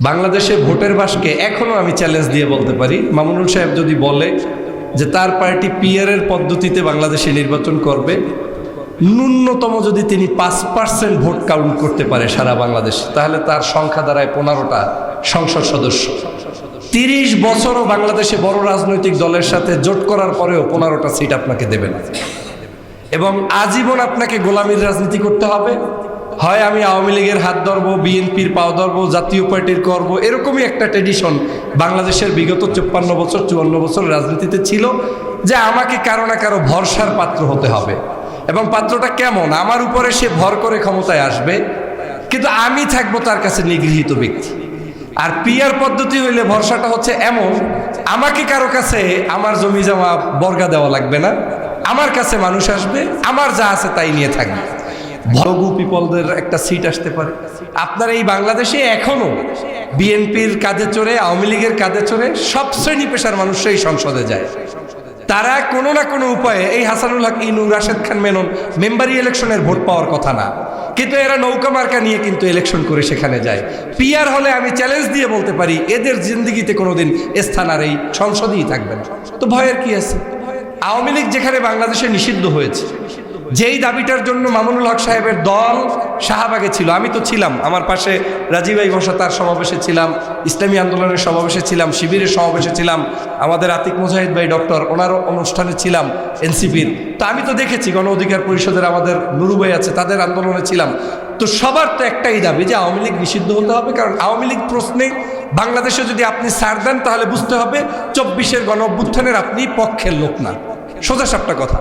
বাংলাদেশে ভোটের বাসকে এখনও আমি চ্যালেঞ্জ দিয়ে বলতে পারি। মামুনুল সাহেব যদি বলে যে তার পার্টি পিয়ারের পদ্ধতিতে বাংলাদেশে নির্বাচন করবে, ন্যূনতম যদি তিনি পাঁচ পার্সেন্ট ভোট কাউন্ট করতে পারে সারা বাংলাদেশ, তাহলে তার সংখ্যা দাঁড়ায় পনেরোটা সংসদ সদস্য। তিরিশ বছরও বাংলাদেশে বড় রাজনৈতিক দলের সাথে জোট করার পরেও পনেরোটা সিট আপনাকে দেবে না। এবং আজীবন আপনাকে গোলামির রাজনীতি করতে হবে। হয় আমি আওয়ামী লীগের হাত ধরবো, বিএনপির পাও ধরবো, জাতীয় পার্টির করব, এরকমই একটা ট্রেডিশন বাংলাদেশের বিগত চুপ্পান্ন বছর, চুয়ান্ন বছর রাজনীতিতে ছিল যে আমাকে কারও না কারও ভরসার পাত্র হতে হবে। এবং পাত্রটা কেমন? আমার উপরে সে ভর করে ক্ষমতায় আসবে, কিন্তু আমি থাকব তার কাছে নিগৃহীত ব্যক্তি। আর পিয়ার পদ্ধতি হইলে ভরসাটা হচ্ছে এমন, আমাকে কারও কাছে আমার জমি জমা বর্গা দেওয়া লাগবে না, আমার কাছে মানুষ আসবে, আমার যা আছে তাই নিয়ে থাকবে। ভরগু পিপলদের একটা সিট আসতে পারে। আপনার এই বাংলাদেশে এখনও বিএনপির কাঁধে চড়ে, আওয়ামী লীগের কাঁধে চড়ে সব শ্রেণি পেশার মানুষরাই সংসদে যায়। তারা কোনো না কোনো উপায়ে এই হাসানুল হক ইনু রাশেদ খান, মেনন মেম্বারি ইলেকশনের ভোট পাওয়ার কথা না। কিন্তু এরা নৌকা মার্কা নিয়ে কিন্তু ইলেকশন করে সেখানে যায়। পিয়ার হলে আমি চ্যালেঞ্জ দিয়ে বলতে পারি, এদের জিন্দগিতে কোনোদিন স্থান আর এই সংসদেই থাকবে না। তো ভয়ের কি আছে? আওয়ামী লীগ যেখানে বাংলাদেশে নিষিদ্ধ হয়েছে যেই দাবিটার জন্য মামুনুল হক সাহেবের দল শাহবাগে ছিল, আমি তো ছিলাম, আমার পাশে রাজীব ভাই বসা তার সমাবেশে ছিলাম, ইসলামী আন্দোলনের সমাবেশে ছিলাম, শিবিরের সমাবেশে ছিলাম, আমাদের আতিক মুজাহিদ ভাই ডক্টর, ওনারও অনুষ্ঠানে ছিলাম, এনসিপির। তো আমি তো দেখেছি গণ অধিকার পরিষদের আমাদের নুরু ভাই আছে, তাদের আন্দোলনে ছিলাম। তো সবার তো একটাই দাবি যে আওয়ামী লীগ নিষিদ্ধ হতে হবে, কারণ আওয়ামী লীগ প্রশ্নে বাংলাদেশে যদি আপনি সার দেন তাহলে বুঝতে হবে চব্বিশের গণ অভ্যুত্থানের আপনি পক্ষের লোক না। সোজা সাপটা কথা।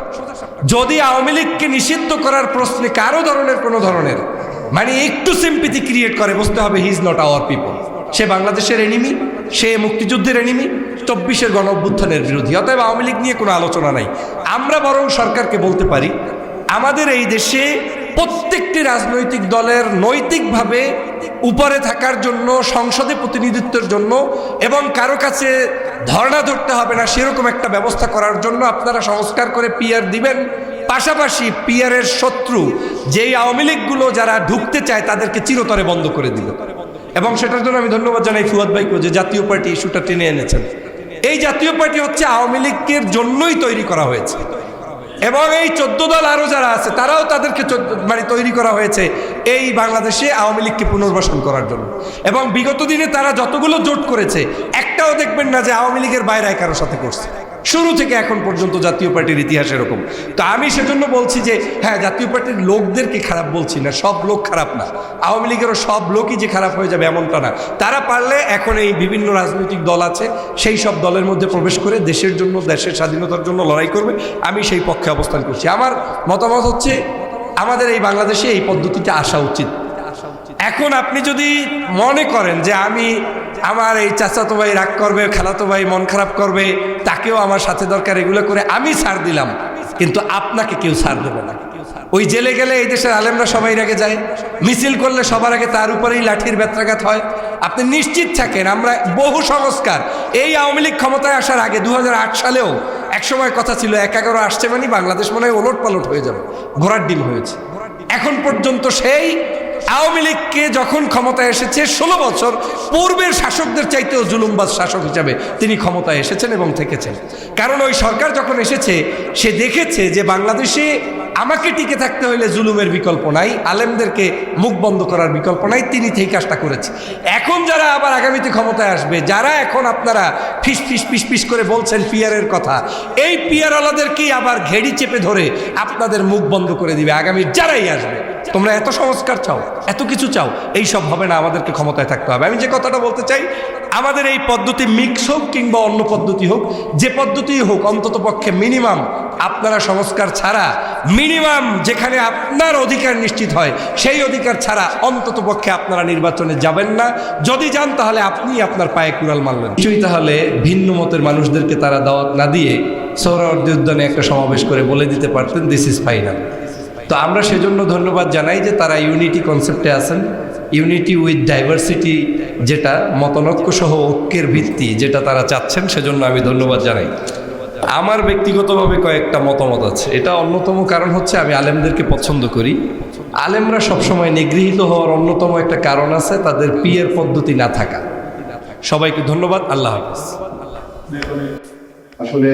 যদি আওয়ামী লীগকে নিষিদ্ধ করার প্রশ্নে কারও ধরনের কোনো ধরনের মানে একটু সিম্পিতি ক্রিয়েট করে, বুঝতে হবে he is not our people সে বাংলাদেশের এনিমি সে মুক্তিযুদ্ধের এনিমি চব্বিশের গণ অভ্যুত্থানের বিরোধী। অতএব আওয়ামী লীগ নিয়ে কোনো আলোচনা নাই। আমরা বরং সরকারকে বলতে পারি, আমাদের এই দেশে প্রত্যেকটি রাজনৈতিক দলের নৈতিকভাবে উপরে থাকার জন্য, সংসদে প্রতিনিধিত্বের জন্য এবং কারও কাছে ধর্ণা ধরতে হবে না, সেরকম একটা ব্যবস্থা করার জন্য আপনারা সংস্কার করে পিয়ার দিবেন। পাশাপাশি পিয়ারের শত্রু, যেই আওয়ামী লীগগুলো যারা ঢুকতে চায় তাদেরকে চিরতরে বন্ধ করে দিল। এবং সেটার জন্য আমি ধন্যবাদ জানাই ফুয়াদ ভাইকে, যে জাতীয় পার্টি ইস্যুটা টেনে এনেছেন। এই জাতীয় পার্টি হচ্ছে আওয়ামী লীগের জন্যই তৈরি করা হয়েছে। এবং এই চোদ্দ দল আরও যারা আছে, তারাও তাদেরকে মানে তৈরি করা হয়েছে এই বাংলাদেশে আওয়ামী লীগকে পুনর্বাসন করার জন্য। এবং বিগত দিনে তারা যতগুলো জোট করেছে, একটাও দেখবেন না যে আওয়ামী লীগের বাইরে কারোর সাথে করছে। শুরু থেকে এখন পর্যন্ত জাতীয় পার্টির ইতিহাস এরকম। তো আমি সেজন্য বলছি যে হ্যাঁ জাতীয় পার্টির লোকদেরকে খারাপ বলছি না, সব লোক খারাপ না। আওয়ামী লীগেরও সব লোকই যে খারাপ হয়ে যাবে এমনটা না। তারা পারলে এখন এই বিভিন্ন রাজনৈতিক দল আছে, সেই সব দলের মধ্যে প্রবেশ করে দেশের জন্য, দেশের স্বাধীনতার জন্য লড়াই করবে। আমি সেই পক্ষে অবস্থান করছি। আমার মতামত হচ্ছে, আমাদের এই বাংলাদেশে এই পদ্ধতিটা আসা উচিত। এখন আপনি যদি মনে করেন যে আমি আমার এই চাচাতো ভাই রাগ করবে, খালাতো ভাই মন খারাপ করবে, তাকেও আমার সাথে দরকার এগুলো করে আমি ছাড় দিলাম। কিন্তু আপনাকে কেউ ছাড় দেবে না। ওই জেলে গেলে এই দেশের আলেমরা সবাই আগে যায়। মিছিল করলে সবার আগে তার উপরেই লাঠির ব্যত্রাঘাত হয়। আপনি নিশ্চিত থাকেন, আমরা বহু সংস্কার। এই আওয়ামী লীগ ক্ষমতায় আসার আগে দু হাজার আট সালেও একসময় কথা ছিল, এক এগারো আসছে মানে বাংলাদেশ মনে হয় ওলট পালট হয়ে যাবে, ঘোড়ার ডিম হয়েছে। এখন পর্যন্ত সেই আওয়ামী লীগকে যখন ক্ষমতায় এসেছে, ষোলো বছর পূর্বের শাসকদের চাইতেও জুলুমবাজ শাসক হিসাবে তিনি ক্ষমতায় এসেছেন এবং থেকেছেন। কারণ ওই সরকার যখন এসেছে, সে দেখেছে যে বাংলাদেশে আমাকে টিকে থাকতে হলে জুলুমের বিকল্প নাই, আলেমদেরকে মুখ বন্ধ করার বিকল্প নাই, তিনি সেই কাজটা করেছে। এখন যারা আবার আগামীতে ক্ষমতায় আসবে, যারা এখন আপনারা ফিস ফিস ফিস ফিস করে বলছেন পিয়ারের কথা, এই পিয়ারওয়ালাদেরকেই আবার ঘেড়ি চেপে ধরে আপনাদের মুখ বন্ধ করে দিবে আগামী যারাই আসবে। তোমরা এত সংস্কার চাও, এত কিছু চাও এই সব হবে না, আমাদেরকে ক্ষমতায় থাকতে হবে। আমি যে কথাটা বলতে চাই আমাদের এই পদ্ধতি মিক্স হোক কিংবা অন্য পদ্ধতি হোক, যে পদ্ধতি হোক, অন্তত পক্ষে মিনিমাম আপনারা সংস্কার ছাড়া মিনিমাম যেখানে আপনার অধিকার নিশ্চিত হয়, সেই অধিকার ছাড়া অন্তত পক্ষে আপনারা নির্বাচনে যাবেন না। যদি যান তাহলে আপনি আপনার পায়ে কুড়াল মারলেন। কিছুই তাহলে ভিন্ন মতের মানুষদেরকে তারা দাওয়াত না দিয়ে সৌরাবর্দী উদ্যানে একটা সমাবেশ করে বলে দিতে পারতেন দিস ইজ ফাইনাল তো আমরা সেজন্য ধন্যবাদ জানাই যে তারা ইউনিটি কনসেপ্টে আছেন। ইউনিটি উইথ ডাইভার্সিটি যেটা মতনৈক্য সহ ঐক্যের ভিত্তি যেটা তারা চাচ্ছেন, সেজন্য আমি ধন্যবাদ জানাই। আমার ব্যক্তিগতভাবে কয়েকটা মতামত আছে। এটা অন্যতম কারণ হচ্ছে, আমি আলেমদেরকে পছন্দ করি। আলেমরা সবসময় নিগৃহীত হওয়ার অন্যতম একটা কারণ আছে, তাদের পিয়ের পদ্ধতি না থাকা। সবাইকে ধন্যবাদ, আল্লাহ হাফিজ। আসলে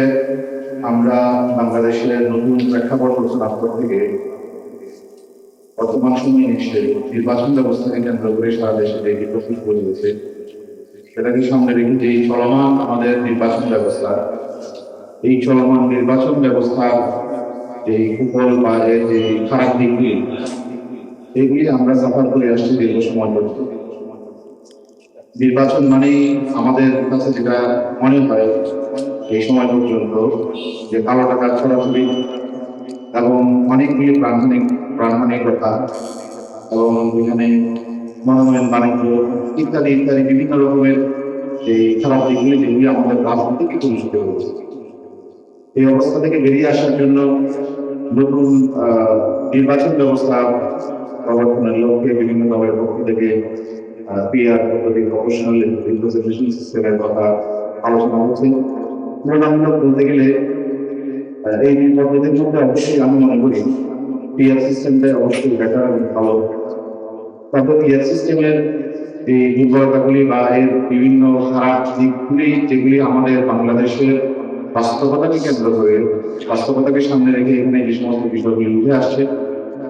আমরা বাংলাদেশের নতুন প্রেক্ষাপট রচনাত্মক থেকে বর্তমান সময়ে এসে নির্বাচন ব্যবস্থাকে কেন্দ্র করে সারা দেশে যে বিকশিত হয়েছে সেটাকে সামনে রেখে যে চলমান আমাদের নির্বাচন ব্যবস্থা, এই চলমান নির্বাচন ব্যবস্থার যে কুফল বা এর যে খারাপ দিকগুলি এগুলি আমরা সাফার করে আসছি দীর্ঘ সময় পর্যন্ত নির্বাচন মানেই আমাদের কাছে যেটা মনে হয়, এই সময় পর্যন্ত যে কালো টাকার ছড়াছড়ি এবং অনেকগুলি প্রাণহানিক প্রাণহানিকতা এবং এখানে মনোনয়ন, বাণিজ্য ইত্যাদি ইত্যাদি বিভিন্ন রকমের এই খারাপ দিকগুলি যেগুলি আমাদের রাজনীতিকে কলুষিত করেছে। এই অবস্থা থেকে বেরিয়ে আসার জন্য নতুন নির্বাচন ব্যবস্থা প্রবর্তনের লক্ষ্যে বিভিন্ন দলের পক্ষ থেকে পিআর প্রফেশনাল সিস্টেমের কথা আলোচনা হচ্ছে। তুলনামূলক বলতে গেলে এই পদ্ধতির মধ্যে অবশ্যই আমি মনে করি পিআর সিস্টেমটা অবশ্যই বেটার এবং ভালো। তবে পিআর সিস্টেমের এই দুর্বলতাগুলি বা এর বিভিন্ন খারাপ দিকগুলি যেগুলি আমাদের বাংলাদেশের বাস্তবতাকে কেন্দ্র করে, বাস্তবতাকে সামনে রেখে এখানে যে সমস্ত বিষয়গুলি উঠে আসছে,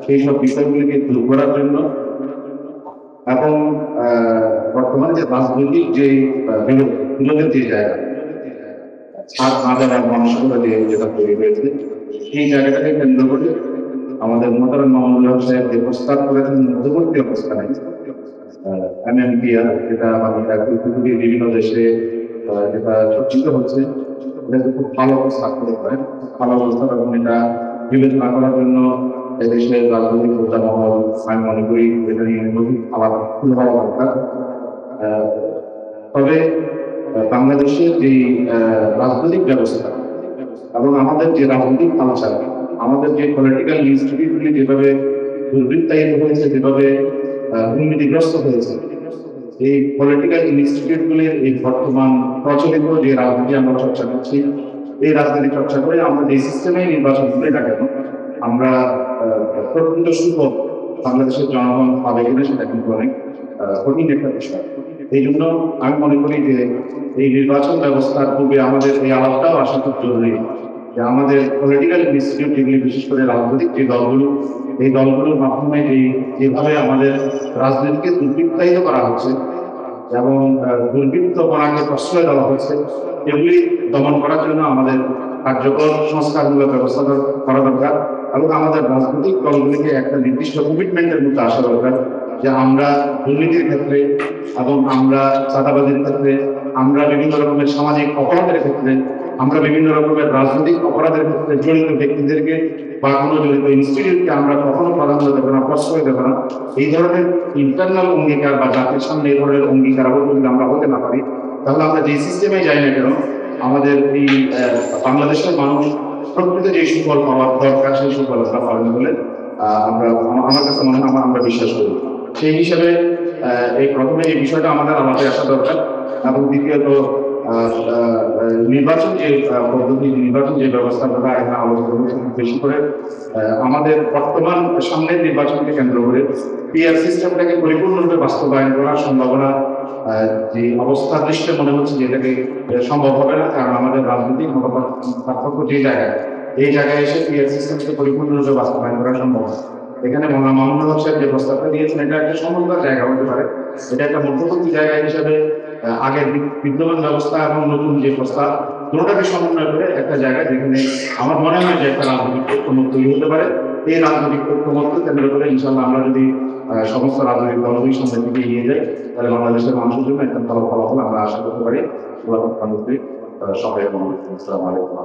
সেই সব বিষয়গুলিকে দূর করার জন্য এবং বর্তমানে যে রাজনৈতিক যে বিরোধের যে জায়গা ছাদ না দেওয়ার মানসিকতা যে যেটা তৈরি হয়েছে, সেই জায়গাটাকে কেন্দ্র করে আমাদের মোতারাম মামুনুল হক সাহেব যে প্রস্তাব করেছেন, মধ্যবর্তী অবস্থানে এমএমপিআর যেটা বাংলা পৃথিবীর বিভিন্ন দেশে যেটা চর্চিত হচ্ছে, এটা তো খুব ভালো প্রস্তাব করে পারে ভালো প্রস্তাব এবং এটা বিবেচনা করার জন্য এদেশের রাজনৈতিক প্রচার মহল, আমি মনে করি, এটা নিয়ে নতুন আলাদা খুলে হওয়া দরকার তবে বাংলাদেশের যে রাজনৈতিক ব্যবস্থা এবং আমাদের যে রাজনৈতিক কালচার আমাদের যে পলিটিক্যাল ইনস্টিটিউটগুলি যেভাবে দুর্বৃত্তায়িত হয়েছে, যেভাবে দুর্নীতিগ্রস্ত হয়েছে, এই পলিটিক্যাল ইনস্টিটিউটগুলির এই বর্তমান প্রচলিত যে রাজনীতি আমরা চর্চা করছি, এই রাজনীতি চর্চা করে আমরা যে সিস্টেমে নির্বাচন করি না কেন আমরা প্রকৃত সুফল বাংলাদেশের জনগণ পাবে কিনা সেটা কিন্তু অনেক কঠিন একটা বিষয়। এই জন্য আমি মনে করি যে এই নির্বাচন ব্যবস্থার পূর্বে আমাদের এই আলাপটাও আসা খুব জরুরি যে আমাদের পলিটিক্যাল ইনস্টিটিউট যেগুলি বিশেষ করে রাজনৈতিক যে দলগুলো এই দলগুলোর মাধ্যমে যে যেভাবে আমাদের রাজনীতিকে দুর্বৃত্তায়িত করা হচ্ছে এবং আহ, দুর্বৃত্তপনাকে প্রশ্রয় দেওয়া হচ্ছে এগুলি দমন করার জন্য আমাদের কার্যকর সংস্কারমূলক ব্যবস্থা করা দরকার এবং আমাদের রাজনৈতিক দলগুলিকে একটা নির্দিষ্ট কমিটমেন্টের মধ্যে আসা দরকার। যে আমরা দুর্নীতির ক্ষেত্রে এবং আমরা চাঁদাবাজির ক্ষেত্রে, আমরা বিভিন্ন রকমের সামাজিক অপরাধের ক্ষেত্রে, আমরা বিভিন্ন রকমের রাজনৈতিক অপরাধের ক্ষেত্রে জড়িত ব্যক্তিদেরকে বা কোনো জড়িত ইনস্টিটিউটকে আমরা কখনো প্রাধান্য দেবো না, প্রশ্রয় দেবো না। এই ধরনের ইন্টারনাল অঙ্গীকার বা জাতির সামনে এই ধরনের অঙ্গীকার যদি আমরা হতে না পারি, তাহলে আমরা যে সিস্টেমে যাই না কেন, আমাদের এই বাংলাদেশের মানুষ প্রকৃত যে সুফল পাওয়ার দরকার, সেই সুফল আমরা পাবেন বলে আমরা আমা- আমার কাছে মনে হয়, আমরা বিশ্বাস করি। সেই হিসাবে এই প্রথমে এই বিষয়টা আমাদের আমাদের আসা দরকার এবং দ্বিতীয়ত নির্বাচন যে পদ্ধতি, নির্বাচন যে ব্যবস্থা করা এখানে আলোচনা বেশি করে আমাদের বর্তমান সামনের নির্বাচনকে কেন্দ্র করে পিআর সিস্টেমটাকে পরিপূর্ণরূপে বাস্তবায়ন করার সম্ভাবনা যে অবস্থা দৃষ্টে মনে হচ্ছে যে এটাকে সম্ভব হবে না, কারণ আমাদের রাজনৈতিক মতামত পার্থক্য যে জায়গায়, এই জায়গায় এসে পিআর সিস্টেমকে পরিপূর্ণরূপে বাস্তবায়ন করা সম্ভব। এখানে হক সাহেব যে প্রস্তাবটা দিয়েছেন, এটা একটা সমন্বয় জায়গা হতে পারে। এটা একটা মধ্যবর্তী জায়গা হিসাবে আগের বিদ্যমান ব্যবস্থা এবং নতুন যে প্রস্তাব, দুটোটাকে সমন্বয় করে একটা জায়গায় যেখানে আমার মনে হয় যে একটা রাজনৈতিক ঐক্যমত তৈরি হতে পারে। এই রাজনৈতিক ঐক্যমতকে কেন্দ্র করে ইনশাল্লাহ আমরা যদি সমস্ত রাজনৈতিক দলগুলি সামনের দিকে এগিয়ে যাই, তাহলে বাংলাদেশের মানুষের জন্য একটা ভালো ফলাফল আমরা আশা করতে পারি। সবাই মনে আসসালামু আলাইকুম।